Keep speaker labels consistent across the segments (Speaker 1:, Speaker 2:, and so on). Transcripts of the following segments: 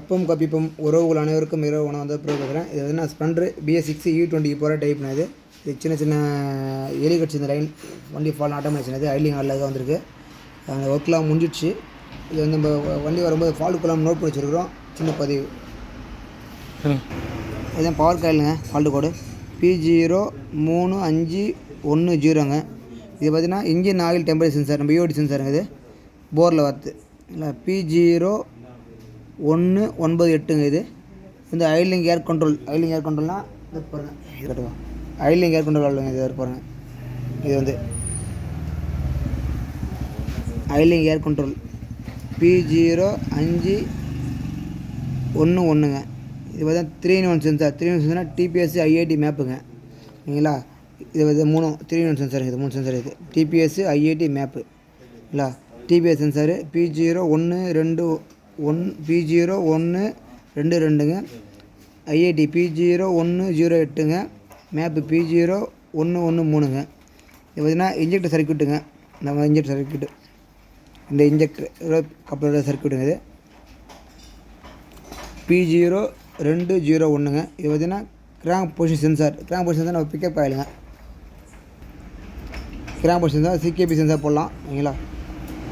Speaker 1: கற்பம் கப்பிப்பும் உறவுகள் அனைவருக்கும் இரவு உணவு வந்து பார்க்குறேன். இது வந்து நான் ஸ்ப்ளெண்டர் பிஎஸ் சிக்ஸ் இ டுவெண்ட்டிக்கு போகிற டைப் இது. இது சின்ன சின்ன எலி கட்சி இந்த லைன் வண்டி ஃபால் ஆட்டோமேஷன் இது ஐலிங் ஆளில் தான் வந்திருக்கு. அந்த ஒர்க்லாம் முடிஞ்சிடுச்சு. இது வந்து நம்ம வண்டி வரும்போது ஃபால்ட்டுக்குலாம் நோட் பண்ணி வச்சுருக்கிறோம். சின்ன பதிவு. இதுதான் பவர் காயிலுங்க ஃபால்ட்டு கோடு பி ஜீரோ மூணு அஞ்சு ஒன்று ஜீரோங்க இது பார்த்தீங்கன்னா இன்ஜின் ஆயில் டெம்பரேச்சர் சென்சார் நம்ம பிஓடி சென்சாருங்க இது. போரில் வருது இல்லை பி ஜீரோ ஒன்று ஒன்பது எட்டுங்க இது. இந்த ஐலிங் ஏர் கண்ட்ரோல் ஐலிங் ஏர் கண்ட்ரோல்னால் இது பாருங்கள் இது கட்டுவா ஐலிங் ஏர் கண்ட்ரோல் ஆளுங்க இது பாருங்கள் இது வந்து idling air control P zero அஞ்சு ஒன்று ஒன்றுங்க. இது பார்த்தா three in one sensor three one சென்சார்னா DPSC IIT மேப்புங்க சரிங்களா? இது வந்து மூணு த்ரீ ஒன் சென்சார் இது மூணு சென்சார் இது. டிபிஎஸ்சி ஐஐடி மேப்பு இல்லை டிபிஎஸ் சென்சாரு பி ஜீரோ ஒன்று ரெண்டு ஒன் பி ஜீரோ ஒன்று ரெண்டு ரெண்டுங்க. ஐஐடி பி ஜீரோ ஒன்று ஜீரோ எட்டுங்க. மேப்பு பி ஜீரோ ஒன்று ஒன்று மூணுங்க. இது பார்த்தீங்கன்னா இன்ஜெக்டர் சர்க்கியூட்டுங்க நம்ம இன்ஜெக்டர் சர்க்கியூட்டு இந்த இன்ஜெக்டர் கப்பலோட சர்க்கியூட்டுங்க இது. பி ஜீரோ ரெண்டு ஜீரோ ஒன்றுங்க இது பார்த்தீங்கன்னா crank position sensor crank position sensor நம்ம பிக்கப் ஆகிடுங்க crank position sensor CKP sensor போடலாம். ஓகேங்களா?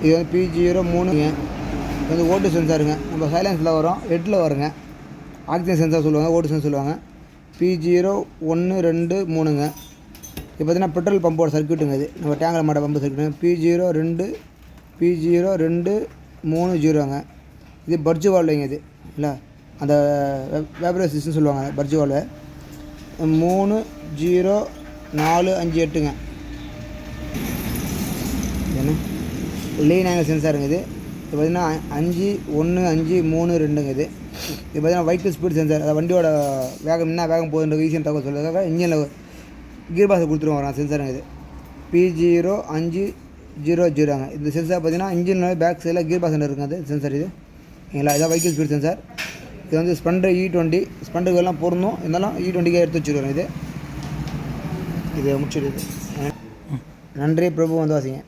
Speaker 1: இது வந்து பி ஜீரோ மூணுங்க. இது வந்து ஓட்டு சென்சாருங்க. நம்ம சைலன்ஸில் வரும் ஹெட்டில் வருங்க. ஆக்சிஜன் சென்சார் சொல்லுவாங்க ஓட்டு சென்சார் சொல்லுவாங்க. பி ஜீரோ ஒன்று ரெண்டு மூணுங்க. இப்போ பார்த்தீங்கன்னா பெட்ரோல் பம்போட சர்க்கியூட்டுங்க இது. நம்ம டேங்கர் மாட்ட பம்பு சர்க்கியூட்டுங்க பி ஜீரோ ரெண்டு பி ஜீரோ ரெண்டு மூணு ஜீரோங்க இது பர்ஜு வால்வைங்க இது. இல்லை அந்த வேப்ரேஸ் சிஸ்டம் சொல்லுவாங்க பர்ஜு வால்வு. மூணு ஜீரோ நாலு அஞ்சு எட்டுங்க. என்ன? லீன் ஆங்கிள் சென்சாருங்க இது. இது பார்த்தீங்கன்னா அஞ்சு ஒன்று அஞ்சு மூணு ரெண்டுங்க இது. இது பார்த்தீங்கன்னா வைக்கிள் ஸ்பீட் சென்சார் அதை வண்டியோட வேகம் என்ன வேகம் போகுதுன்ற ஈஸியாக தகவல் சொல்லுறதுக்காக இன்ஜினில் கீர் பாக்ஸை நான் சென்சாருங்க இது. பி ஜீரோ அஞ்சு ஜீரோ ஜீரோங்க இந்த சென்சார் பார்த்தீங்கன்னா இன்ஜினில் பேக் சைடில் கீர் பாக்ஸ் இருக்குது அது சென்சார் இது. ஓகேங்களா இதான் வைக்கிள் ஸ்பீட் சென்சார் இது வந்து ஸ்பெண்டர் இ டுவெண்ட்டி ஸ்பெண்டருக்கு எல்லாம் பொருந்தும். இருந்தாலும் e இ டுவெண்ட்டிக்கே எடுத்து வச்சுருவாங்க இது. இது முடிச்சிடுது. நன்றி பிரபு வந்து வாசிங்க